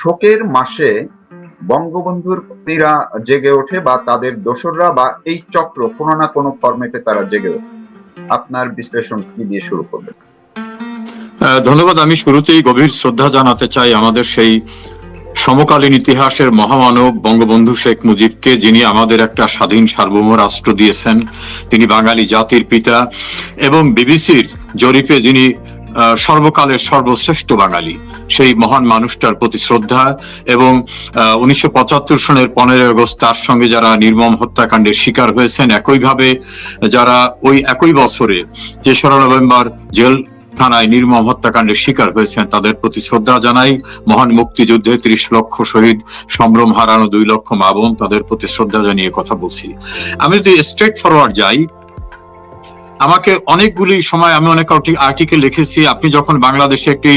শোকের মাসে বঙ্গবন্ধুর পীরা জেগে ওঠে বা তাদের দোসররা বা এই চক্র কোনো না কোনো ফরম্যাটে তারা জেগে ওঠে। আপনার বিশ্লেষণ কি দিয়ে শুরু করবেন? ধন্যবাদ। আমি শুরুতেই গভীর শ্রদ্ধা জানাতে চাই আমাদের সেই সমকালীন ইতিহাসের মহামানব বঙ্গবন্ধু শেখ মুজিবকে, যিনি আমাদের একটা স্বাধীন সার্বভৌম রাষ্ট্র দিয়েছেন। তিনি বাঙালি জাতির পিতা এবং বিবিসির জরিপে যিনি সর্বকালের সর্বশ্রেষ্ঠ বাঙালি। সেই মহান মানুষটার প্রতি শ্রদ্ধা এবং উনিশশো পঁচাত্তর সনের পনেরোই আগস্ট তার সঙ্গে যারা নির্মম হত্যাকাণ্ডের শিকার হয়েছেন একইভাবে যারা ওই একই বছরে তেসরা নভেম্বর জেল থানায় নির্মম হত্যাকাণ্ডের শিকার হয়েছেন, তাদের প্রতি শ্রদ্ধা জানাই। মহান মুক্তিযুদ্ধে ত্রিশ লক্ষ শহীদ, সম্ভ্রম হারানো দুই লক্ষ মা তাদের প্রতি শ্রদ্ধা জানিয়ে কথা বলছি। আমি যদি স্ট্রেট ফরওয়ার্ড যাই আমাকে অনেকগুলি সময় আমি অনেক আর্টিকেল লিখেছি। আপনি যখন বাংলাদেশে একটি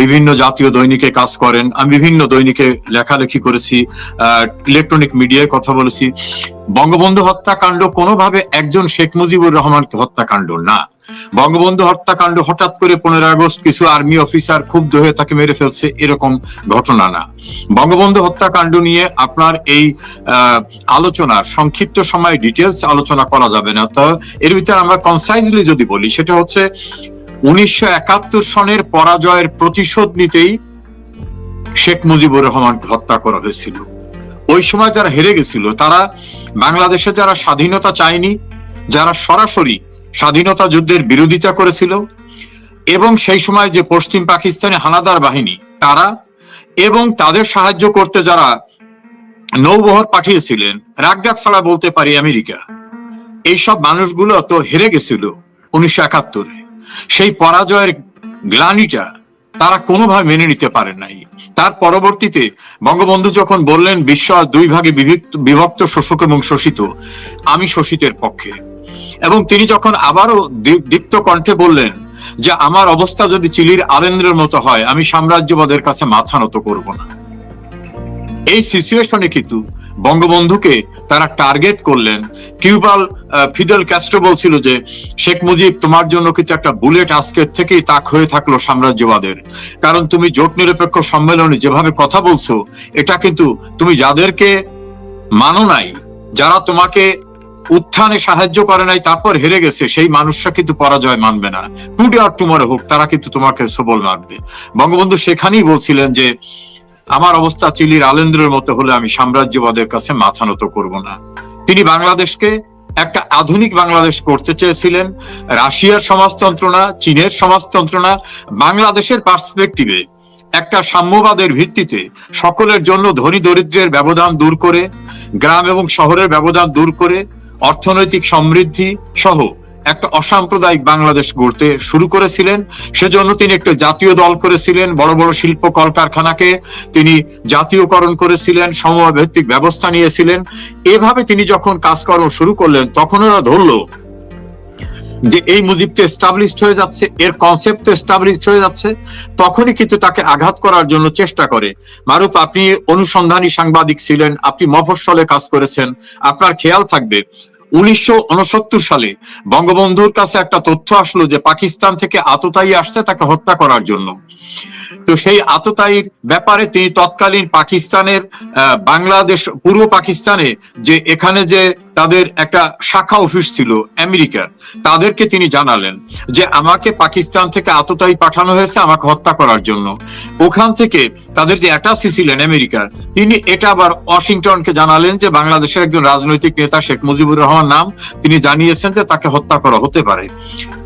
বিভিন্ন জাতীয় দৈনিকে কাজ করেন, আমি বিভিন্ন দৈনিকে লেখালেখি করেছি ইলেকট্রনিক মিডিয়ায় কথা বলেছি। বঙ্গবন্ধু হত্যাকাণ্ড কোনোভাবে একজন শেখ মুজিবুর রহমান হত্যাকাণ্ড না। বঙ্গবন্ধু হত্যাকাণ্ড হঠাৎ করে পনেরো আগস্ট কিছু আর্মি অফিসার ক্ষুব্ধ হয়ে তাকে মেরে ফেলছে এরকম ঘটনা না। বঙ্গবন্ধু হত্যাকাণ্ড নিয়ে আপনার এই আহ, আলোচনার সংক্ষিপ্ত সময় ডিটেলস আলোচনা করা যাবে না। তো এর ভিতরে আমরা কনসাইজলি যদি বলি সেটা হচ্ছে উনিশশো একাত্তর সনের পরাজয়ের প্রতিশোধ নিতেই শেখ মুজিবুর রহমানকে হত্যা করা হয়েছিল। ওই সময় যারা হেরে গেছিল তারা বাংলাদেশে যারা স্বাধীনতা চায়নি যারা সরাসরি স্বাধীনতা যুদ্ধের বিরোধিতা করেছিল এবং সেই সময় যে পশ্চিম পাকিস্তানে হানাদার বাহিনী, তারা এবং তাদের সাহায্য করতে যারা নৌবহর পাঠিয়েছিলেন, রাগডাক ছাড়া বলতে পারি আমেরিকা, এইসব মানুষগুলো তো হেরে গেছিল উনিশশো একাত্তরে। সেই পরাজয়ের গ্লানিটা তারা কোনোভাবে মেনে নিতে পারেন নাই। তার পরবর্তীতে বঙ্গবন্ধু যখন বললেন বিশ্ব দুই ভাগে বিভক্ত বিভক্ত শোষক এবং শোষিত, আমি শোষিতের পক্ষে। এবং তিনি যখন আবারও দীপ্ত কণ্ঠে বললেন যে, আমার অবস্থা যদি চিলির আলেন্দ্রের মতো হয়, আমি সাম্রাজ্যবাদের কাছে মাথা নত করব না। এই সিচুয়েশনে কিন্তু বঙ্গবন্ধুকে তারা টার্গেট করলেন। কিউবাল ফিদেল ক্যাস্ট্রো বলছিল যে, শেখ মুজিব, তোমার জন্য কিন্তু একটা বুলেট আজকের থেকেই তাক হয়ে থাকল সাম্রাজ্যবাদের। কারণ তুমি জোট নিরপেক্ষ সম্মেলনে যেভাবে কথা বলছো, এটা কিন্তু তুমি যাদেরকে মানো নাই, যারা তোমাকে উত্থানে সাহায্য করে নাই, তারপর হেরে গেছে। সেই মানুষরা কিন্তু পরাজয় মানবে না। টুডে আর টুমরে হোক, তারা কিন্তু তোমাকে সবল মারবে বঙ্গবন্ধু সেখানেই বলছিলেন যে, আমার অবস্থা চিলির আলেন্দ্রের মতো হলে আমি সাম্রাজ্যবাদের কাছে মাথা নত করব না। তিনি বাংলাদেশকে একটা আধুনিক বাংলাদেশ করতে চেয়েছিলেন। রাশিয়ার সমাজতন্ত্র না চীনের সমাজতন্ত্র না বাংলাদেশের পার্সপেক্টিভে একটা সাম্যবাদের ভিত্তিতে সকলের জন্য ধনী দরিদ্রের ব্যবধান দূর করে, গ্রাম এবং শহরের ব্যবধান দূর করে অর্থনৈতিক সমৃদ্ধি সহ একটা অসাম্প্রদায়িক বাংলাদেশ গড়তে শুরু করেছিলেন। সেজন্য তিনি একটা জাতীয় দল করেছিলেন, বড় বড় শিল্প কলকারখানাকে তিনি জাতীয়করণ করেছিলেন সমভিত্তিক ব্যবস্থা নিয়েছিলেন। এভাবে তিনি যখন কাজকর্ম শুরু করলেন তখন ওরা ধরলো যে এই মুজিব তো এস্টাবলিশড হয়ে যাচ্ছে, এর কনসেপ্ট তো এস্টাবলিশড হয়ে যাচ্ছে, তখনই কিন্তু তাকে আঘাত করার জন্য চেষ্টা করে। মারুফ, আপনি অনুসন্ধানী সাংবাদিক ছিলেন, আপনি মফস্বলে কাজ করেছেন, আপনার খেয়াল থাকবে। উনিশশো উনসত্তর সালে বঙ্গবন্ধুর কাছে একটা তথ্য আসলো যে পাকিস্তান থেকে আততায়ী আসছে তাকে হত্যা করার জন্য। তো সেই আততায়ীর ব্যাপারে তিনি তৎকালীন পাকিস্তানের বাংলাদেশ, পূর্ব পাকিস্তানে যে এখানে যে তাদের একটা শাখা অফিস ছিল আমেরিকার, তাদেরকে তিনি জানালেন যে আমাকে পাকিস্তান থেকে আততায়ী পাঠানো হয়েছে, আমাকে হত্যা করার জন্য। ওখান থেকে তাদের যে অ্যাটাসি ছিলেন আমেরিকার, তিনি এটা আবার ওয়াশিংটনকে জানালেন যে বাংলাদেশের একজন রাজনৈতিক নেতা শেখ মুজিবুর রহমান নাম, তিনি জানিয়েছেন যে তাকে হত্যা করা হতে পারে।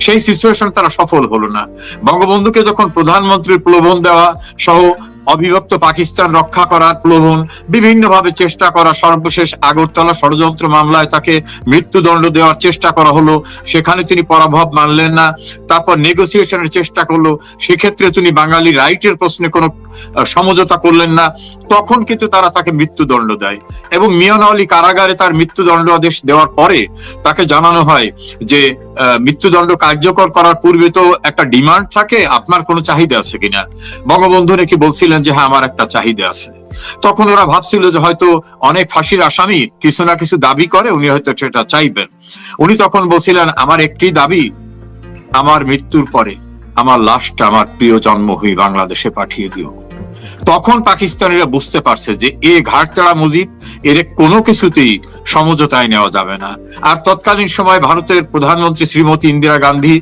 সেই সিচুয়েশন তারা সফল হলো না। বঙ্গবন্ধুকে যখন প্রধানমন্ত্রীর প্রলোভন দেওয়া সহ অবিভক্ত পাকিস্তান রক্ষা করার প্রলোভন বিভিন্নভাবে চেষ্টা করা সর্বশেষ আগরতলা ষড়যন্ত্র মামলায় তাকে মৃত্যুদণ্ড দেওয়ার চেষ্টা করা হলো। সেখানে তিনি পরাভব মানলেন না। তারপর নেগোসিয়েশনের চেষ্টা করল। সেক্ষেত্রে তিনি বাঙালি রাইটের প্রশ্নে কোনো সমঝোতা করলেন না। তখন কিন্তু তারা তাকে মৃত্যুদণ্ড দেয় এবং মিয়ানওয়ালি কারাগারে তার মৃত্যুদণ্ড আদেশ দেওয়ার পরে তাকে জানানো হয় যে মৃত্যুদণ্ড কার্যকর করার পূর্বে তো একটা ডিমান্ড থাকে, আপনার কোনো চাহিদা আছে কিনা? বঙ্গবন্ধু নাকি বলছিলেন যে হ্যাঁ আমার একটা চাহিদা আছে। তখন ওরা ভাবছিল যে, হয়তো অনেক ফাঁসির আসামি কিছু না কিছু দাবি করে, উনি হয়তো সেটা চাইবেন। উনি তখন বলছিলেন, আমার একটি দাবি, আমার মৃত্যুর পরে আমার লাশটা আমার প্রিয় জন্ম জন্মভূমি বাংলাদেশে পাঠিয়ে দিও। তখন পাকিস্তানিরা বুঝতে পারছে যে এ ঘাটতাড়া মুজিব এর কোনো কিছুতেই সমঝোতায় নেওয়া যাবে না। আর তৎকালীন সময় ভারতের প্রধানমন্ত্রী শ্রীমতী ইন্দিরা গান্ধী,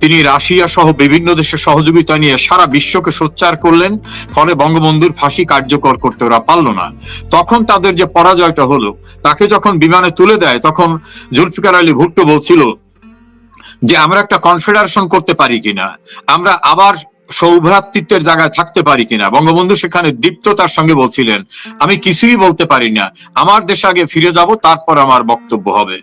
তিনি রাশিয়া সহ বিভিন্ন দেশের সহযোগিতা নিয়ে সারা বিশ্বকে সোচ্চার করলেন, ফলে বঙ্গবন্ধুর ফাঁসি কার্যকর করতে ওরা পারল না। তখন তাদের যে পরাজয়টা হলো, তাকে যখন বিমানে তুলে দেয়, তখন জুলফিকার আলী ভুট্টো বলছিল যে, আমরা একটা কনফেডারেশন করতে পারি কিনা? আমরা আবার সৌভ্রাতৃত্বের জায়গায় থাকতে পারি কিনা? বঙ্গবন্ধু সেখানে দীপ্ততার সঙ্গে বলছিলেন, আমি কিছুই বলতে পারি না। আমার দেশে আগে ফিরে যাব, তারপর আমার বক্তব্য হবে।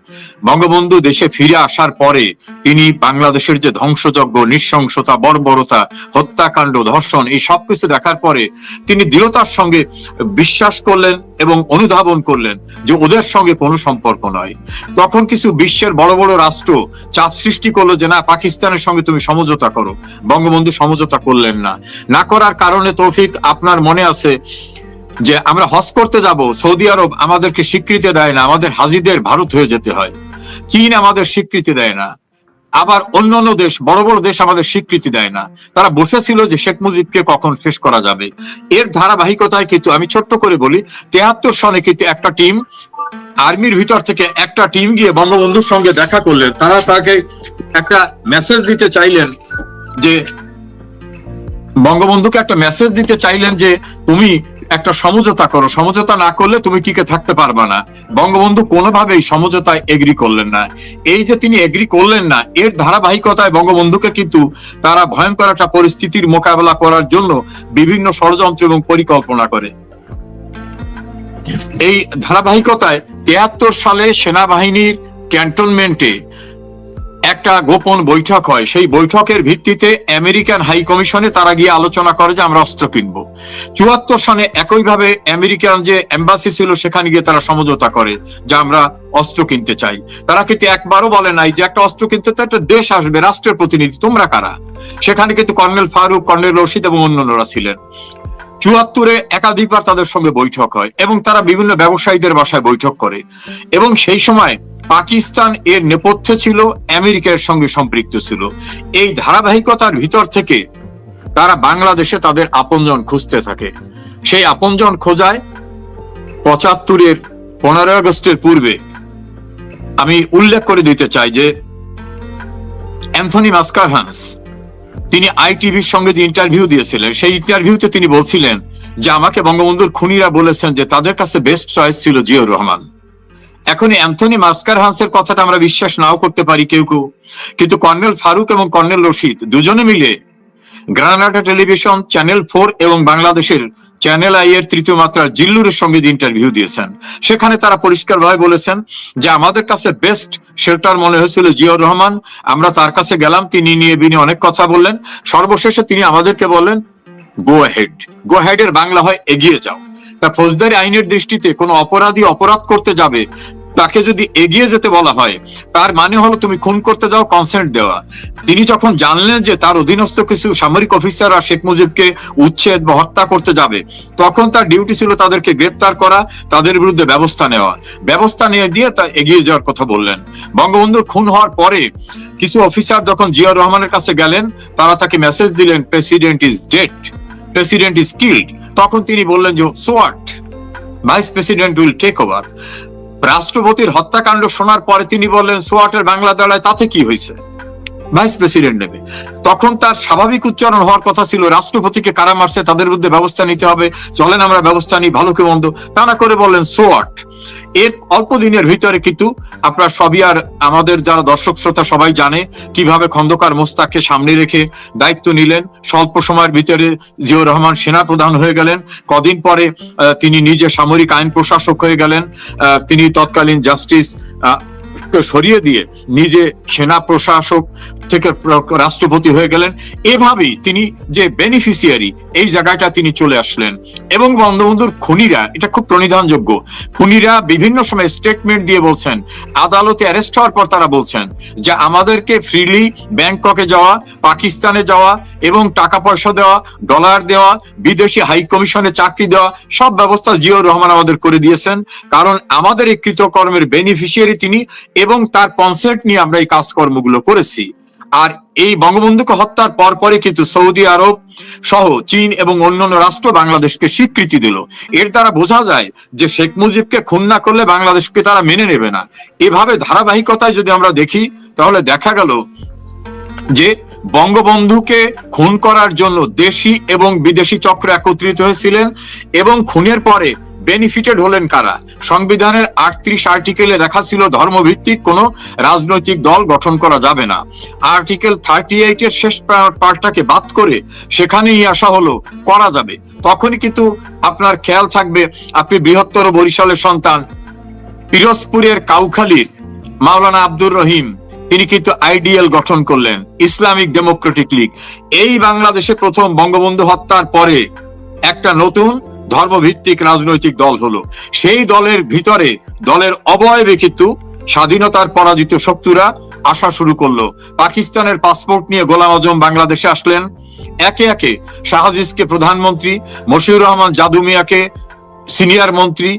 বঙ্গবন্ধু দেশে ফিরে আসার পরে তিনি বাংলাদেশের যে ধ্বংসযজ্ঞ, নৃশংসতা, বর্বরতা, হত্যাকাণ্ড, ধর্ষণ, এই সবকিছু দেখার পরে তিনি দৃঢ়তার সঙ্গে বিশ্বাস করলেন। এবং অনুধাবন করলেন যে ওদের সঙ্গে কোনো সম্পর্ক নয়। তখন কিছু বিশ্বের বড় বড় রাষ্ট্র চাপ সৃষ্টি করল যে, না, পাকিস্তানের সঙ্গে তুমি সমঝোতা করো। বঙ্গবন্ধু সমঝোতা করলেন না। না করার কারণে তৌফিক আপনার মনে আছে যে, আমরা হজ করতে যাব, সৌদি আরব আমাদেরকে স্বীকৃতি দেয় না, আমাদের হাজিদের ভারত হয়ে যেতে হয়। চীন আমাদের স্বীকৃতি দেয় না। আবার অন্যান্য দেশ, বড় বড় দেশ আমাদের স্বীকৃতি দেয় না। তারা বসেছিল যে শেখ মুজিবকে কখন শেষ করা যাবে। এর ধারাবাহিকতায় কিন্তু আমি ছোট্ট করে বলি, তেহাত্তর সনে কিন্তু একটা টিম, আর্মির ভিতর থেকে একটা টিম গিয়ে বঙ্গবন্ধুর সঙ্গে দেখা করলেন। তারা তাকে একটা মেসেজ দিতে চাইলেন যে, বঙ্গবন্ধুকে একটা মেসেজ দিতে চাইলেন যে, তুমি একটা সমঝোতা করো। সমঝোতা না করলে তুমি টিকে থাকতে পারবা না। বঙ্গবন্ধু কোনোভাবেই সমঝোতায় এগ্রি করলেন না। এই যে তিনি এগ্রি করলেন না, এর ধারাবাহিকতায় বঙ্গবন্ধুকে কিন্তু তারা ভয়ঙ্কর একটা পরিস্থিতির মোকাবেলা করার জন্য বিভিন্ন ষড়যন্ত্র এবং পরিকল্পনা করে। এই ধারাবাহিকতায় তেহাত্তর সালে সেনাবাহিনীর ক্যান্টনমেন্টে একটা গোপন বৈঠক হয়। সেই বৈঠকের ভিত্তিতে আমেরিকান হাই কমিশনে তারা গিয়ে আলোচনা করে যে আমরা অস্ত্র কিনবো। চুয়াত্তর সনে একইভাবে আমেরিকান যে এম্বাসি ছিল, সেখানে গিয়ে তারা সমঝোতা করে যে আমরা অস্ত্র কিনতে চাই। তারা কিন্তু একবারও বলে নাই যে একটা অস্ত্র কিনতে তো একটা দেশ আসবে, রাষ্ট্রের প্রতিনিধি, তোমরা কারা? সেখানে কিন্তু কর্নেল ফারুক, কর্নেল রশিদ এবং অন্যান্যরা ছিলেন। চুয়াত্তরে একাধিকবার তাদের সঙ্গে বৈঠক হয় এবং তারা বিভিন্ন ব্যবসায়ীদের বাসায় বৈঠক করে। এবং সেই সময় পাকিস্তান এর নেপথ্যে ছিল, আমেরিকার সঙ্গে সম্পৃক্ত ছিল। এই ধারাবাহিকতার ভিতর থেকে তারা বাংলাদেশে তাদের আপনজন খুঁজতে থাকে। সেই আপনজন খোঁজায় পঁচাত্তরের পনেরোই আগস্টের পূর্বে আমি উল্লেখ করে দিতে চাই যে অ্যান্থনি মাস্কারহান্স, তিনি আইটিভির সঙ্গে যে ইন্টারভিউ দিয়েছিলেন, সেই ইন্টারভিউতে তিনি বলছিলেন যে, আমাকে বঙ্গবন্ধুর খুনিরা বলেছেন যে, তাদের কাছে বেস্ট চয়েস ছিল জিয়র রহমান। এখন অ্যান্থনি মাস্কার হান্সের কথাটা আমরা বিশ্বাস নাও করতে পারি কেউ কেউ। কিন্তু কর্নেল ফারুক এবং কর্নেল রশিদ দুজনে মিলে গ্রানাডা টেলিভিশন, চ্যানেল ফোর এবং বাংলাদেশের চ্যানেল আই এর তৃতীয় মাত্রা জিল্লুরের সঙ্গে যে ইন্টারভিউ দিয়েছেন। সেখানে তারা পরিষ্কারভাবে বলেছেন যে, আমাদের কাছে বেস্ট শেল্টার মনে হয়েছিল জিয়র রহমান। আমরা তার কাছে গেলাম, তিনি নিয়ে বিনি অনেক কথা বললেন। সর্বশেষে তিনি আমাদেরকে বললেন গো হেড গো হেড এর বাংলা হয় এগিয়ে যাও। তা ফৌজদারি আইনের দৃষ্টিতে কোনো অপরাধী অপরাধ করতে যাবে, তাকে যদি এগিয়ে যেতে বলা হয়, তার মানে হলো তুমি খুন করতে যাও কনসেন্ট দেওয়া। তিনি যখন জানলেন যে তার অধীনস্থ কিছু সামরিক অফিসাররা শেখ মুজিবকে উচ্ছেদ বা হত্যা করতে যাবে, তখন তার ডিউটি ছিল তাদেরকে গ্রেপ্তার করা, তাদের বিরুদ্ধে ব্যবস্থা নেওয়া। ব্যবস্থা নিয়ে দিয়ে তা এগিয়ে যাওয়ার কথা বললেন। বঙ্গবন্ধুর খুন হওয়ার পরে কিছু অফিসার যখন জিয়া রহমানের কাছে গেলেন, তারা তাকে মেসেজ দিলেন president is dead president is killed তখন তিনি বললেন যে so that vice president will take over রাষ্ট্রপতির হত্যাকাণ্ড শোনার পরে তিনি বললেন সোয়াটের বাংলা দাঁড়ায় তাতে কি হয়েছে? ভাইস প্রেসিডেন্ট নেবে। তখন তার স্বাভাবিক উচ্চারণ হওয়ার কথা ছিল, রাষ্ট্রপতিকে কারা মারছে তাদের বিরুদ্ধে ব্যবস্থা নিতে হবে। চলেন আমরা ব্যবস্থা নিই ভালো কি মন্দ। তা না করে বললেন সোয়াট এর অল্প দিনের ভিতরে কিন্তু আপনার সবই আর আমাদের যারা দর্শক শ্রোতা সবাই জানে কীভাবে খন্দকার মোস্তাককে সামনে রেখে দায়িত্ব নিলেন। স্বল্প সময়ের ভিতরে জিয়র রহমান সেনা প্রধান হয়ে গেলেন। কদিন পরে তিনি নিজে সামরিক আইন প্রশাসক হয়ে গেলেন। তিনি তৎকালীন জাস্টিস সরিয়ে দিয়ে নিজে সেনা প্রশাসক থেকে রাষ্ট্রপতি হয়ে গেলেন। এভাবেই তিনি যে বেনিফিশিয়ারি এই জায়গাটা তিনি চলে আসলেন। এবং বঙ্গবন্ধুর খুনিরা, এটা খুব প্রণিধানযোগ্য, খুনিরা বিভিন্ন সময় স্টেটমেন্ট দিয়ে বলছেন, আদালতে অ্যারেস্ট হওয়ার পর তারা বলছেন যে, আমাদেরকে ফ্রিলি ব্যাংককে যাওয়া, পাকিস্তানে যাওয়া এবং টাকা পয়সা দেওয়া ডলার দেওয়া, বিদেশি হাই কমিশনে চাকরি দেওয়া, সব ব্যবস্থা জিয়র রহমান আমাদের করে দিয়েছেন। কারণ আমাদের এই কৃতকর্মের বেনিফিশিয়ারি তিনি এবং তার কনসেন্ট নিয়ে আমরা এই কাজকর্মগুলো করেছি। আর এই বঙ্গবন্ধুকে হত্যার পরপরই কিন্তু সৌদি আরব সহ চীন এবং অন্যান্য রাষ্ট্র বাংলাদেশকে স্বীকৃতি দিল। এর দ্বারা বোঝা যায় যে শেখ মুজিবকে খুন না করলে বাংলাদেশকে তারা মেনে নেবে না। এভাবে ধারাবাহিকতায় যদি আমরা দেখি, তাহলে দেখা গেল যে বঙ্গবন্ধুকে খুন করার জন্য দেশি এবং বিদেশি চক্র একত্রিত হয়েছিলেন এবং খুনের পরে বেনিফিটেড হলেন কারা? সংবিধানের আটত্রিশ আর্টিকেলে লেখা ছিল, ধর্মভিত্তিক কোনো রাজনৈতিক দল গঠন করা যাবে না। আর্টিকেল থার্টি এইট এর শেষ পার্টটাকে বাদ করে সেখানেই আসা হলো, করা যাবে। তখনই কিন্তু আপনার খেয়াল থাকবে, আপনি বৃহত্তর বরিশালের সন্তান, পিরোজপুরের কাউখালীর মাওলানা আব্দুর রহিম। তিনি কিন্তু আইডিয়াল গঠন করলেন, ইসলামিক ডেমোক্রেটিক লীগ। এই বাংলাদেশে প্রথম বঙ্গবন্ধু হত্যার পরে একটা নতুন ধর্মভিত্তিক রাজনৈতিক দল হলো। সেই দলের ভিতরে দলের অবয়বে কিন্তু স্বাধীনতার পরাজিত শত্রুরা আসা শুরু করল। পাকিস্তানের পাসপোর্ট নিয়ে গোলাম আজম বাংলাদেশে আসলেন। একে একে শাহাজিজকে প্রধানমন্ত্রী, মশিউর রহমান জাদু মিয়াকে সিনিয়র মন্ত্রী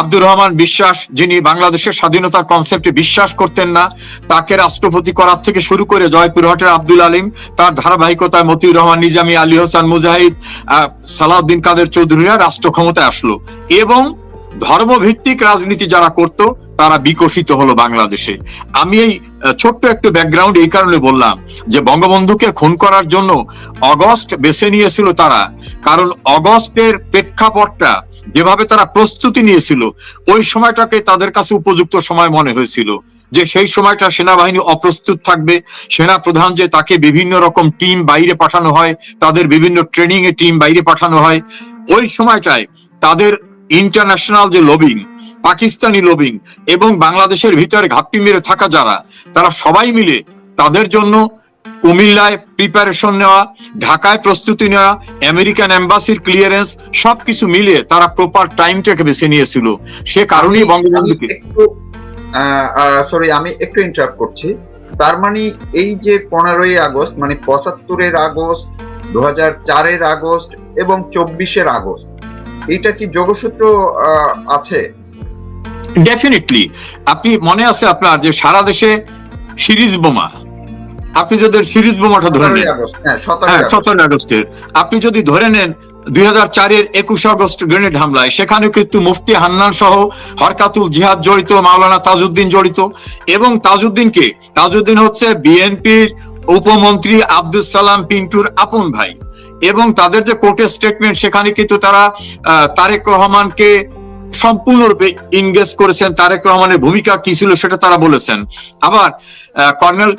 আব্দুর রহমান বিশ্বাস, যিনি বাংলাদেশের স্বাধীনতার কনসেপ্টে বিশ্বাস করতেন না, তাকে রাষ্ট্রপতি করার থেকে শুরু করে জয়পুরহাটের আব্দুল আলিম, তার ধারাবাহিকতায় মতিউর রহমান, নিজামী আলী হোসান মুজাহিদ সালাউদ্দিন কাদের চৌধুরীরা রাষ্ট্র ক্ষমতায় আসলো। এবং ধর্মভিত্তিক রাজনীতি যারা করত তারা বিকশিত হলো বাংলাদেশে। আমি এই ছোট্ট একটু ব্যাকগ্রাউন্ড এই কারণে বললাম যে বঙ্গবন্ধুকে খুন করার জন্য অগস্ট বেছে নিয়েছিল তারা। কারণ অগস্টের প্রেক্ষাপটটা যেভাবে তারা প্রস্তুতি নিয়েছিল, ওই সময়টাকে তাদের কাছে উপযুক্ত সময় মনে হয়েছিল। যে সেই সময়টা সেনাবাহিনী অপ্রস্তুত থাকবে সেনা প্রধান যে তাকে বিভিন্ন রকম টিম বাইরে পাঠানো হয়, তাদের বিভিন্ন ট্রেনিং এ টিম বাইরে পাঠানো হয়, ওই সময়টায় তাদের ইন্টারন্যাশনাল যে লবিং পাকিস্তানি লবিং এবং বাংলাদেশের ভিতরে ঘাপটি মেরে থাকা যারা তারা সবাই মিলে তাদের জন্য কুমিল্লায় প্রিপারেশন নেওয়া ঢাকায় প্রস্তুতি নেওয়া আমেরিকান এম্বাসির ক্লিয়ারেন্স সবকিছু মিলিয়ে তারা প্রপার টাইমটাকে বেছে নিয়েছিল। সে কারণেই বঙ্গবন্ধুকে সরি আমি একটু ইন্টারাপ্ট করছি। তার মানে এই যে পনেরোই আগস্ট মানে পঁচাত্তরের আগস্ট দু হাজার চারের আগস্ট এবং চব্বিশের আগস্ট এইটা কি যোগসূত্র আছে? ডেফিনেটলি আপনি মনে আছে আপনার যে সারা দেশে সিরিজ বোমা? আপনি যদি সিরিজ বোমাটা ধরে নেন। হ্যাঁ সতেরোই হ্যাঁ সতেরো আগস্টের। আপনি যদি ধরে নেন দুই হাজার চারের একুশ আগস্ট গ্রেনেড হামলায় সেখানে কিন্তু মুফতি হান্নান সহ হরকাতুল জিহাদ জড়িত মাওলানা তাজউদ্দিন জড়িত। এবং তাজউদ্দিনকে তাজউদ্দিন হচ্ছে বিএনপির উপমন্ত্রী আব্দুল সালাম পিন্টুর আপন ভাই। এবং তাদের যে কোর্টের স্টেটমেন্ট সেখানে কিন্তু তারা আহ, তারেক রহমানকে সম্পূর্ণরূপে ইনগেজ করেছেন তারেক রহমানের ভূমিকা কি ছিল সেটা তারা বলেছেন। আবার কর্নেল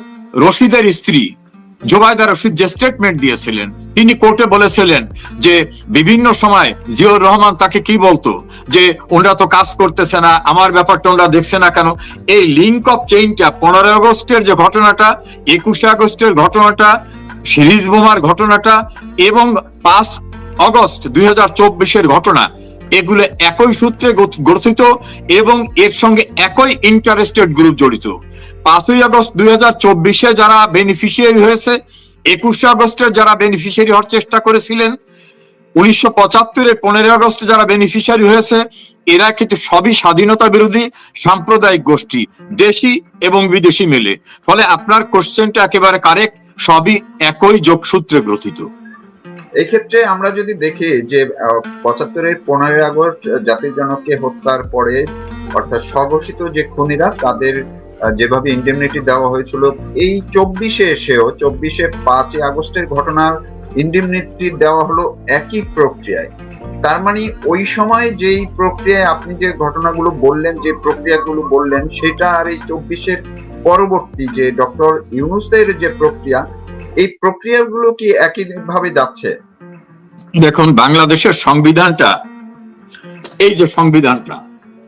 রশিদের স্ত্রী জোবায়দা রশিদ যে স্টেটমেন্ট দিয়েছিলেন, তিনি কোর্টে বলেছিলেন যে বিভিন্ন সময় জিয়র রহমান তাকে কি বলতো? যে ওনারা তো কাজ করতেছে না, আমার ব্যাপারটা ওনারা দেখছে না কেন? এই লিঙ্ক অফ চেইনটা পনেরোই আগস্টের যে ঘটনাটা, একুশে আগস্টের ঘটনাটা, সিরিজ বোমার ঘটনাটা এবং পাঁচ অগস্ট দুই হাজার চব্বিশের ঘটনা এগুলো একই সূত্রে গঠিত এবং এর সঙ্গে একই ইন্টারেস্টেড গ্রুপ জড়িত। পাঁচই আগস্ট দুই চব্বিশে যারা বেনিফিশিয়ারি হয়েছে, একুশে আগস্টে যারা বেনিফিশিয়ারি হওয়ার চেষ্টা করেছিলেন, উনিশশো পঁচাত্তরে পনেরোই আগস্ট যারা বেনিফিশিয়ারি হয়েছে, এরা কিন্তু সবই স্বাধীনতা বিরোধী সাম্প্রদায়িক গোষ্ঠী, দেশি এবং বিদেশি মিলে। ফলে আপনার কোশ্চেনটা একেবারে কারেক্ট সবই একই যোগসূত্রে গ্রথিত এক্ষেত্রে আমরা যদি দেখি যে পঁচাত্তরের পনেরোই আগস্ট জাতির জনককে হত্যার পরে, অর্থাৎ স্বঘোষিত যে খুনিরা, তাদের যেভাবে ইন্ডেমনিটি দেওয়া হয়েছিল, এই চব্বিশে এসেও, চব্বিশে পাঁচই আগস্টের ঘটনার ইন্ডেমনিটি দেওয়া হলো একই প্রক্রিয়ায়। তার মানে ওই সময় যেই প্রক্রিয়ায় আপনি যে ঘটনাগুলো বললেন, যে প্রক্রিয়াগুলো বললেন, সেটা আর এই চব্বিশের পরবর্তী যে ডক্টর ইউনুসের যে প্রক্রিয়া, এই প্রক্রিয়াগুলো কি একই ভাবে যাচ্ছে? দেখুন, বাংলাদেশের সংবিধানটা, এই যে সংবিধানটা,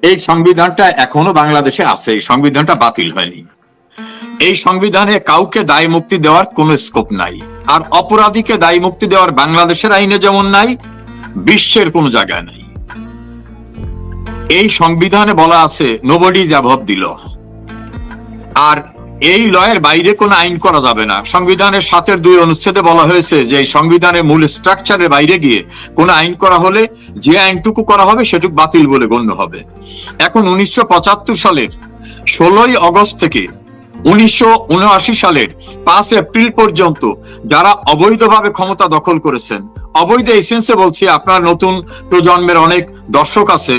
এই সংবিধানটা এখনও বাংলাদেশে আছে, এই সংবিধানটা বাতিল হয়নি। এই সংবিধানে কাউকে দায় মুক্তি দেওয়ার কোনো স্কোপ নাই, আর অপরাধীকে দায় মুক্তি দেওয়ার বাংলাদেশের আইনে যেমন নাই, বিশ্বের কোনো জায়গায় নাই। এই সংবিধানে বলা আছে নোবডি অ্যাভব দিল আর এই লয়ের বাইরে কোনো আইন করা যাবে না। সংবিধানের সাতের দুই অনুচ্ছেদে বলা হয়েছে যে সংবিধানের মূল স্ট্রাকচারের বাইরে গিয়ে কোনো আইন করা হলে যে আইনটুকু করা হবে সেটুকু বাতিল বলে গণ্য হবে। এখন উনিশশো সালের ষোলোই অগস্ট থেকে উনিশশো সালের পাঁচ এপ্রিল পর্যন্ত যারা অবৈধভাবে ক্ষমতা দখল করেছেন, অবৈধ এসেন্সে বলছি, আপনার নতুন প্রজন্মের অনেক দর্শক আছে।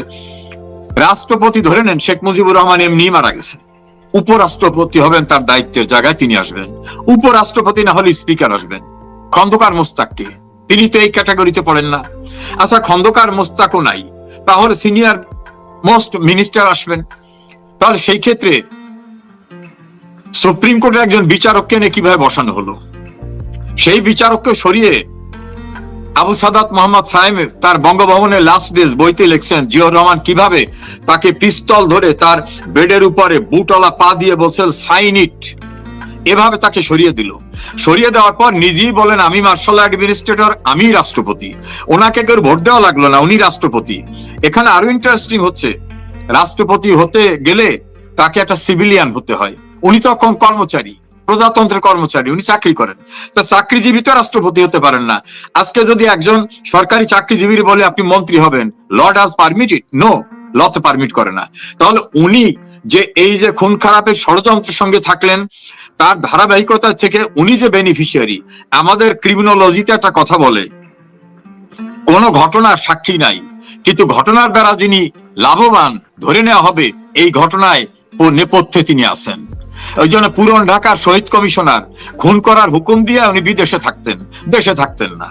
রাষ্ট্রপতি ধরে নেন, শেখ মুজিবুর রহমান এমনি মারা গেছে উপরাষ্ট্রপতি হবেন তার দায়িত্বের জায়গায় তিনি আসবেন। উপরাষ্ট্রপতি না হলে স্পিকার আসবেন। খন্দকার মোস্তাককে। তিনি তো এই ক্যাটাগরিতে পড়েন না। আচ্ছা খন্দকার মোস্তাকও নাই। তাহলে সিনিয়র মোস্ট মিনিস্টার আসবেন। তাহলে সেই ক্ষেত্রে সুপ্রিম কোর্টের একজন বিচারককে নিয়ে কীভাবে বসানো হলো? সেই বিচারককে সরিয়ে আবু সাদাত মোহাম্মদ সাহেব তার বঙ্গভবনের লাস্ট ডেজ বইতে লিখছেন জিয়র রহমান কীভাবে তাকে পিস্তল ধরে তার বেডের উপরে বুটলা পা দিয়ে বলছেন সাইন ইট এভাবে তাকে সরিয়ে দিল। সরিয়ে দেওয়ার পর নিজেই বলেন, আমি মার্শাল অ্যাডমিনিস্ট্রেটর আমি রাষ্ট্রপতি। ওনাকে কেউ ভোট দেওয়া লাগল না, উনি রাষ্ট্রপতি। এখানে আরও ইন্টারেস্টিং হচ্ছে, রাষ্ট্রপতি হতে গেলে তাকে একটা সিভিলিয়ান হতে হয়। উনি তখন কর্মচারী। প্রজাতন্ত্রের কর্মচারী, উনি চাকরি করেন। তা চাকরিজীবী তো রাষ্ট্রপতি হতে পারেন না। আজকে যদি একজন সরকারি চাকরিজীবীর বলে আপনি মন্ত্রী হবেন লর্ড হাজ পারমিটেড নো ল পারমিট করে না। তাহলে উনি যে এই যে খুন খারাপের ষড়যন্ত্রের সঙ্গে থাকলেন, তার ধারাবাহিকতা থেকে উনি যে বেনিফিশিয়ারি আমাদের ক্রিমিনোলজিতে একটা কথা বলে, কোন ঘটনার সাক্ষী নাই। কিন্তু ঘটনার দ্বারা যিনি লাভবান ধরে নেওয়া হবে, এই ঘটনায় নেপথ্যে তিনি আছেন। ওই জন্য পুরন ঢাকার শহীদ কমিশনার খুন করার হুকুম দিয়ে উনি বিদেশে থাকতেন, দেশে থাকতেন না।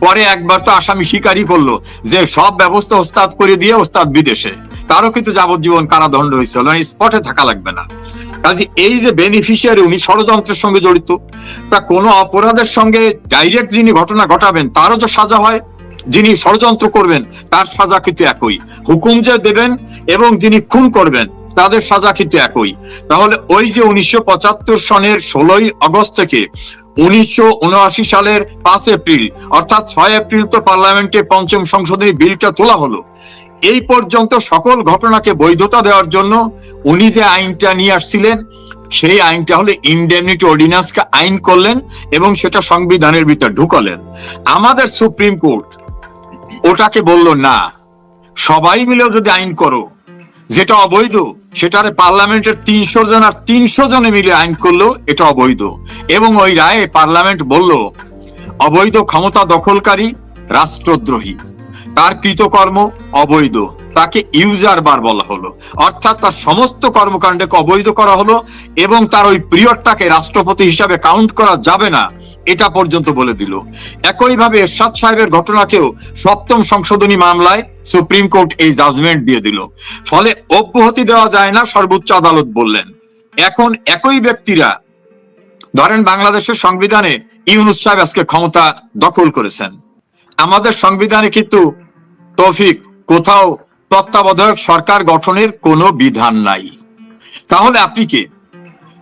পরে একবার তো আসামি স্বীকারই করল যে সব ব্যবস্থা ওস্তাদ করে দিয়ে ওস্তাদ বিদেশে। তারও কিন্তু যাবজ্জীবন কারাদণ্ড হয়েছিল স্পটে থাকা লাগবে না। কাজে এই যে বেনিফিশিয়ারি উনি ষড়যন্ত্রের সঙ্গে জড়িত, তা কোনো অপরাধের সঙ্গে ডাইরেক্ট যিনি ঘটনা ঘটাবেন, তারও যে সাজা হয়, যিনি ষড়যন্ত্র করবেন, তার সাজা কিন্তু একই। হুকুম যে দেবেন এবং যিনি খুন করবেন তাদের সাজা কিন্তু একই। তাহলে ওই যে উনিশশো পঁচাত্তর সনের ষোলোই আগস্ট থেকে উনিশশো উনআশি সালের পাঁচ এপ্রিল, অর্থাৎ ছয় এপ্রিল তো পার্লামেন্টে পঞ্চম সংশোধনী বিলটা তোলা হলো। এই পর্যন্ত সকল ঘটনাকে বৈধতা দেওয়ার জন্য উনি যে আইনটা নিয়ে আসছিলেন, সেই আইনটা হলে ইন্ডেমনিটি অর্ডিন্যান্সকে আইন করলেন এবং সেটা সংবিধানের ভিতর ঢুকালেন। আমাদের সুপ্রিম কোর্ট ওটাকে বলল, না, সবাই মিলেও যদি আইন করো যেটা অবৈধ, সেটারে পার্লামেন্টের তিনশো জন আর তিনশো জনে মিলে আইন করল এটা অবৈধ। এবং ওই রায়ে পার্লামেন্ট বলল, অবৈধ ক্ষমতা দখলকারী রাষ্ট্রদ্রোহী। তার কৃতকর্ম অবৈধ। তাকে ইউজার বার বলা হলো। অর্থাৎ তার সমস্ত কর্মকাণ্ডকে অবৈধ করা হলো এবং তার ওই পিরিয়ডটাকে রাষ্ট্রপতি হিসাবে কাউন্ট করা যাবে না। এটা পর্যন্ত বলে দিল। একইভাবে এরশাদ সাহেবের ঘটনাকেও সপ্তম সংশোধনী মামলায় সুপ্রিম কোর্ট এই জাজমেন্ট দিয়ে দিল। ফলে অব্যাহতি দেওয়া যায় না, সর্বোচ্চ আদালত বললেন। এখন একই ব্যক্তিরা, ধরেন বাংলাদেশের সংবিধানে ইউনুস সাহেব আজকে ক্ষমতা দখল করেছেন। আমাদের সংবিধানে কিন্তু তৌফিক, কোথাও তত্ত্বাবধায়ক সরকার গঠনের কোনো বিধান নাই। তাহলে আপনি কে?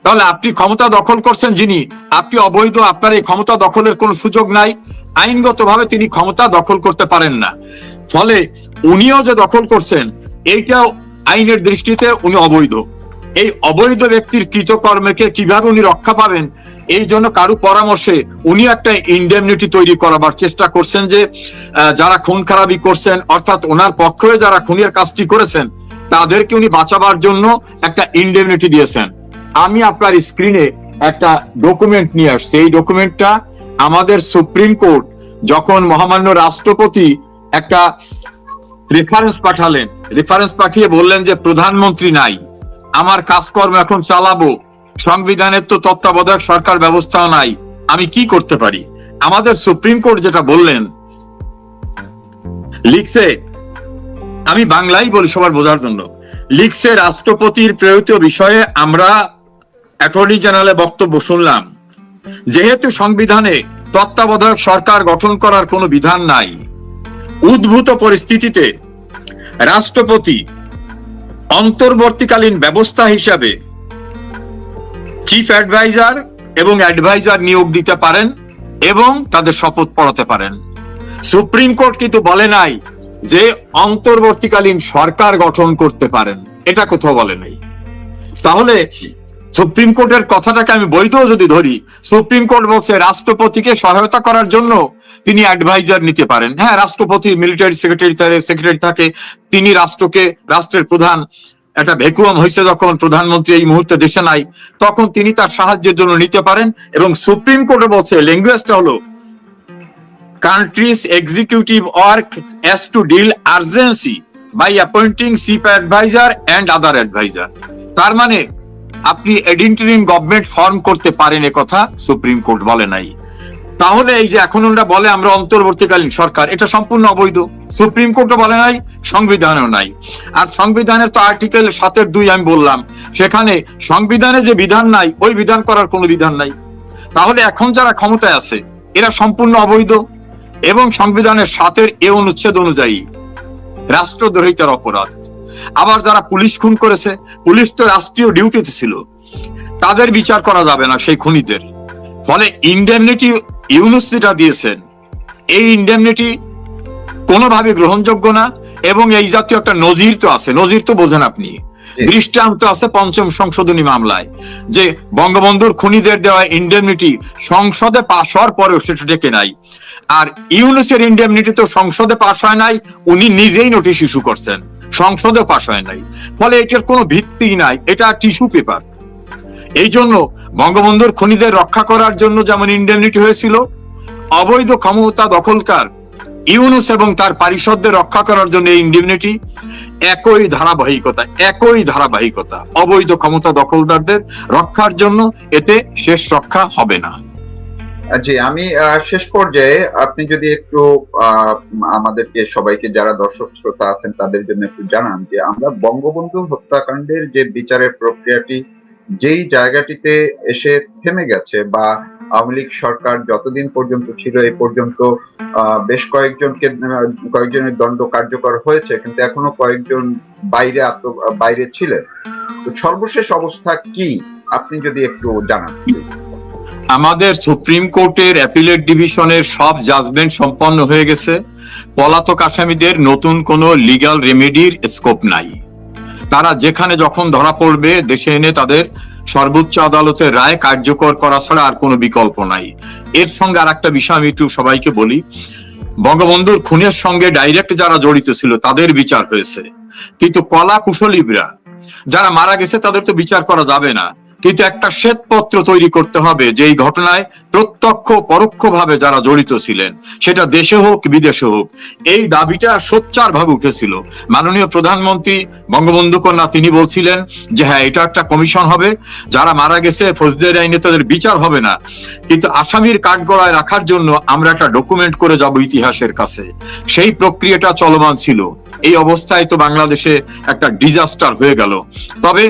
তাহলে আপনি ক্ষমতা দখল করছেন যিনি, আপনি অবৈধ, আপনার এই ক্ষমতা দখলের কোনো সুযোগ নাই। আইনগতভাবে তিনি ক্ষমতা দখল করতে পারেন না। ফলে উনিও যে দখল করছেন, এইটাও আইনের দৃষ্টিতে উনি অবৈধ। এই অবৈধ ব্যক্তির কৃতকর্মকে কীভাবে উনি রক্ষা পাবেন, এই জন্য কারু পরামর্শে উনি একটা ইন্ডেমনিটি তৈরি করাবার চেষ্টা করছেন যে যারা খুন খারাপি করছেন, অর্থাৎ ওনার পক্ষে যারা খুনের কাজটি করেছেন, তাদেরকে উনি বাঁচাবার জন্য একটা ইন্ডেমনিটি দিয়েছেন। আমি আপনার স্ক্রিনে একটা ডকুমেন্ট নিয়ে আসছি। এই ডকুমেন্টটা আমাদের সুপ্রিম কোর্ট যখন মহামান্য রাষ্ট্রপতি একটা রেফারেন্স পাঠালেন রেফারেন্স পাঠিয়ে বললেন যে প্রধানমন্ত্রী নাই, আমার কাজকর্ম এখন চালাবো, সংবিধানের তো তত্ত্বাবধায়ক সরকার ব্যবস্থাও নাই, আমি কি করতে পারি? আমাদের সুপ্রিম কোর্ট যেটা বললেন, লিখছে, আমি বাংলাই বলি সবার বোঝার জন্য, লিখছে রাষ্ট্রপতির প্রেরিত বিষয়ে আমরা অ্যাটর্নি জেনারেলের বক্তব্য শুনলাম। যেহেতু সংবিধানে তত্ত্বাবধায়ক সরকার গঠন করার কোনো বিধান নাই, উদ্ভূত পরিস্থিতিতে রাষ্ট্রপতি অন্তর্বর্তীকালীন ব্যবস্থা হিসাবে চিফ অ্যাডভাইজার এবং অ্যাডভাইজার নিয়োগ দিতে পারেন এবং তাদের শপথ পড়াতে পারেন। সুপ্রিম কোর্ট কিন্তু বলে নাই যে অন্তর্বর্তীকালীন সরকার গঠন করতে পারেন। এটা কোথাও বলে নাই। তাহলে সুপ্রিম কোর্টের কথাটাকে আমি বৈধ যদি ধরি, সুপ্রিম কোর্ট বলছে রাষ্ট্রপতিকে সহায়তা করার জন্য তিনি অ্যাডভাইজার নিতে পারেন। হ্যাঁ রাষ্ট্রপতি মিলিটারি সেক্রেটারি সেক্রেটারি থাকে, তিনি রাষ্ট্রকে, রাষ্ট্রের প্রধান, একটা ভেকুয়াম হয়েছে যখন প্রধানমন্ত্রী এই মুহূর্তে দেশে নাই, তখন তিনি তার সাহায্যের জন্য নিতে পারেন এবং সুপ্রিম কোর্টে বলছে ল্যাঙ্গুয়েজটা হলো country's executive work has to deal urgency by appointing chief adviser and other adviser তার মানে আপনি এডিন্টারিম গভর্নমেন্ট ফর্ম করতে পারেন কথা সুপ্রিম কোর্ট বলে নাই। তাহলে এই যে এখন ওরা বলে আমরা অন্তর্বর্তীকালীন সরকার, এটা সম্পূর্ণ অবৈধ। সুপ্রিম কোর্টও বলে নাই, সংবিধানেও নাই। আর সংবিধানের তো আর্টিকেল সাতের দুই আমি বললাম, সেখানে সংবিধানে যে বিধান নাই, ওই বিধান করার কোনো বিধান নাই। তাহলে এখন যারা ক্ষমতায় আছে, এরা সম্পূর্ণ অবৈধ এবং সংবিধানের সাতের এ অনুচ্ছেদ অনুযায়ী রাষ্ট্রদ্রোহিতার অপরাধ। আবার যারা পুলিশ খুন করেছে পুলিশ তো রাষ্ট্রীয় ডিউটিতে ছিল তাদের বিচার করা যাবে না সেই খুনিদের। ফলে ইন্ডেমনিটি ইউনুস যেটা দিয়েছেন এই ইন্ডেমনিটি কোনোভাবে গ্রহণযোগ্য না এবং এই জাতীয় একটা নজির তো আছে নজির তো বোঝেন আপনি। দৃষ্টান্ত আছে পঞ্চম সংশোধনী মামলায় যে বঙ্গবন্ধুর খুনিদের দেওয়া ইন্ডেমনিটি সংসদে পাশ হওয়ার পরেও সেটা ডেকে নাই। আর ইউনুসের ইন্ডেমনিটি তো সংসদে পাশ হয় নাই উনি নিজেই নোটিশ ইস্যু করছেন। সংসদে পাশ হয় নাই। ফলে এটার কোনো ভিত্তি নাই, এটা টিস্যু পেপার এই জন্য বঙ্গবন্ধুর খনিদের রক্ষা করার জন্য যেমন ইন্ডেমনিটি হয়েছিল, অবৈধ ক্ষমতা দখলকার ইউনুস এবং তার পারিষদদের রক্ষা করার জন্য এই ইন্ডেমনিটি একই ধারাবাহিকতা একই ধারাবাহিকতা। অবৈধ ক্ষমতা দখলদারদের রক্ষার জন্য এতে শেষ রক্ষা হবে না। জি, আমি শেষ পর্যায়ে আপনি যদি একটু আমাদেরকে, সবাইকে যারা দর্শক শ্রোতা আছেন, তাদের জন্য একটু জানান যে আমরা বঙ্গবন্ধু হত্যাকাণ্ডের যে বিচারের প্রক্রিয়াটি, যেই জায়গাটিতে এসে থেমে গেছে বা আওয়ামী লীগ সরকার যতদিন পর্যন্ত ছিল, এই পর্যন্ত বেশ কয়েকজনকে কয়েকজনের দণ্ড কার্যকর হয়েছে, কিন্তু এখনও কয়েকজন বাইরে আত্ম বাইরে ছিলেন তো সর্বশেষ অবস্থা কি আপনি যদি একটু জানান। আমাদের সুপ্রিম কোর্টের অ্যাপিলেট ডিভিশনের সব জাজমেন্ট সম্পন্ন হয়ে গেছে। পলাতক আসামিদের নতুন কোনো লিগ্যাল রেমেডির স্কোপ নাই। তারা যেখানে যখন ধরা পড়বে, দেশে এনে তাদের সর্বোচ্চ আদালতের রায় কার্যকর করা ছাড়া আর কোনো বিকল্প নাই। এর সঙ্গে আর একটা বিষয় আমি একটু সবাইকে বলি। বঙ্গবন্ধুর খুনের সঙ্গে ডাইরেক্ট যারা জড়িত ছিল, তাদের বিচার হয়েছে। কিন্তু কলা কুশলীরা যারা মারা গেছে, তাদের তো বিচার করা যাবে না। কিন্তু একটা শ্বেতপত্র তৈরি করতে হবে যে এই ঘটনায় প্রত্যক্ষ পরোক্ষ ভাবে যারা জড়িত ছিলেন, সেটা দেশে হোক বিদেশে হোক, এই দাবিটা সোচ্চার ভাবে উঠেছিল। মাননীয় প্রধানমন্ত্রী বঙ্গবন্ধু কন্যা তিনি বলছিলেন যে হ্যাঁ এটা একটা কমিশন হবে, যারা মারা গেছে ফৌজদারি আইনে তাদের বিচার হবে না। কিন্তু আসামির কাঠগড়ায় রাখার জন্য আমরা একটা ডকুমেন্ট করে যাব ইতিহাসের কাছে। সেই প্রক্রিয়াটা চলমান ছিল। এই অবস্থায় তো বাংলাদেশে একটা ডিজাস্টার হয়ে গেল। তবে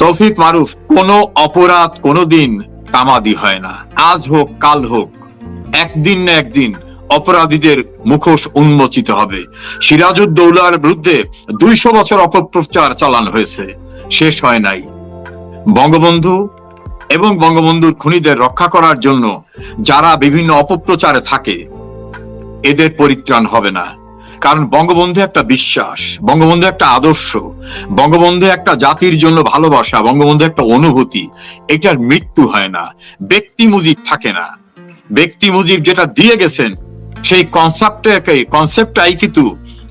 তৌফিক মারুফ, কোনো অপরাধ কোনোদিন কামাদি হয় না। আজ হোক, কাল হোক, একদিন না একদিন অপরাধীদের মুখোশ উন্মোচিত হবে। সিরাজউদ্দৌলার বিরুদ্ধে দুইশো বছর অপপ্রচার চালানো হয়েছে। শেষ হয় নাই। বঙ্গবন্ধু এবং বঙ্গবন্ধুর খুনিদের রক্ষা করার জন্য যারা বিভিন্ন অপপ্রচারে থাকে, এদের পরিত্রাণ হবে না। কারণ বঙ্গবন্ধু একটা বিশ্বাস, বঙ্গবন্ধু একটা আদর্শ, বঙ্গবন্ধু একটা জাতির জন্য ভালোবাসা, বঙ্গবন্ধু একটা অনুভূতি। এটার মৃত্যু হয় না, ব্যক্তি মুজিব থাকে না। ব্যক্তি মুজিব যেটা দিয়ে গেছেন, সেই কনসেপ্টটাকে কনসেপ্টটাই কিন্তু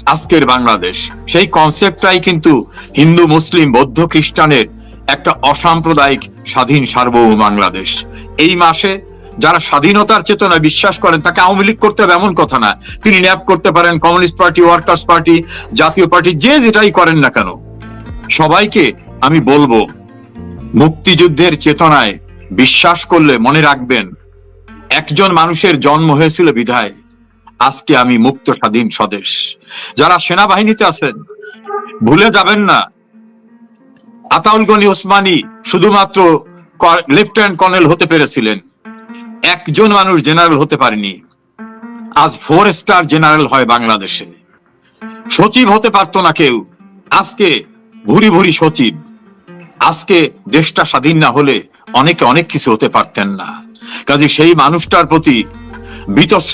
আজকের বাংলাদেশ। সেই কনসেপ্টটাই কিন্তু হিন্দু, মুসলিম, বৌদ্ধ খ্রিস্টানের একটা অসাম্প্রদায়িক স্বাধীন সার্বভৌম বাংলাদেশ। এই মাসে যারা স্বাধীনতার চেতনায় বিশ্বাস করেন, তাকে আওয়ামী লীগ করতে হবে এমন কথা না। তিনি ন্যাপ করতে পারেন, communist party, workers party, Jatiya party, যে যেটাই করেন না কেন। সবাইকে আমি বলব, মুক্তিযুদ্ধের চেতনায় বিশ্বাস করলে মনে রাখবেন, একজন মানুষের জন্ম হয়েছিল বিধায়, আজকে আমি মুক্ত স্বাধীন স্বদেশ। যারা সেনাবাহিনীতে আছেন, ভুলে যাবেন না, আতাউল গনি ওসমানী শুধুমাত্র লেফটেন্যান্ট কর্নেল হতে পেরেছিলেন। একজন মানুষ জেনারেল হতে পারেনি। আজ ফোর স্টার জেনারেল হয় বাংলাদেশে। সচিব হতে পারত না কেউ। আজকে ভুরি ভুরি সচিব। আজকে দেশটা স্বাধীন না হলে অনেকে অনেক কিছু হতে পারতেন না। কাজে সেই মানুষটার প্রতি বীতশ্রদ্ধ